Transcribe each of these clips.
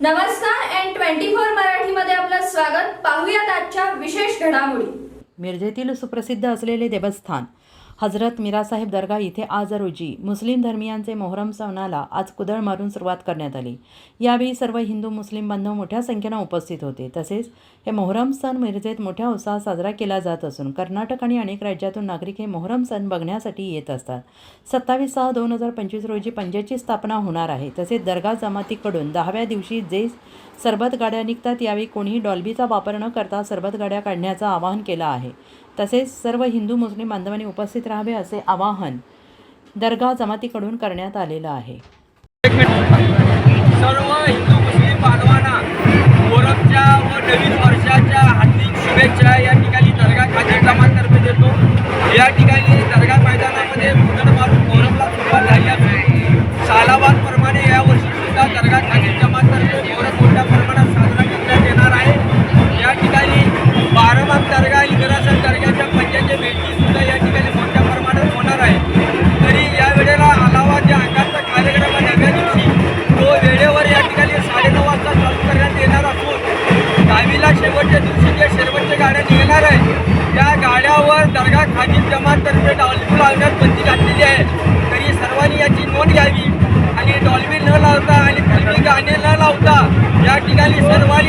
नमस्कार N twenty four मराठीमध्ये आपलं स्वागत. पाहूयात आजच्या विशेष घडामोडी. मिरजेतील सुप्रसिद्ध असलेले देवस्थान हजरत मिरासाहेब दर्गा इथे आज रोजी मुस्लिम धर्मियांचे मोहरम सणाला आज कुदळ मारून सुरुवात करण्यात आली. यावेळी सर्व हिंदू मुस्लिम बांधव मोठ्या संख्येनं उपस्थित होते. तसेच हे मोहरम सण मिरजेत मोठ्या उत्साहात साजरा केला जात असून कर्नाटक आणि अनेक राज्यातून नागरिक हे मोहरम सण बघण्यासाठी येत असतात. सत्तावीस सहा दोन हजार पंचवीस रोजी पंजाची स्थापना होणार आहे. तसेच दर्गा जमातीकडून दहाव्या दिवशी जे सरबत गाड्या निघतात यावेळी कोणीही डॉल्बीचा वापर न करता सरबत गाड्या काढण्याचं आवाहन केलं आहे. तसेच सर्व हिंदू मुस्लिम बांधवांनी उपस्थित राहावे असे आवाहन दर्गा जमातीकडून करण्यात आलेलं आहे. सर्व हिंदू मुस्लिम बांधवांना ओळखच्या व नवीन वर्षाच्या हार्दिक शुभेच्छा या ठिकाणी दर्गा खाते जमातर्फे देतो. या ठिकाणी दर्गा गाड्या आहे. त्या गाड्यावर दर्गा खाजील जमातर्फे डॉल्बी लावण्यात बंदी घातलेली आहे. तरी सर्वांनी याची नोंद घ्यावी आणि डॉल्बी न लावता आणि फिल्मी गाणे न लावता या ठिकाणी सर्वांनी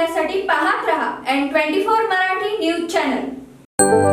पाहण्यासाठी पाहत रहा N twenty four Marathi news channel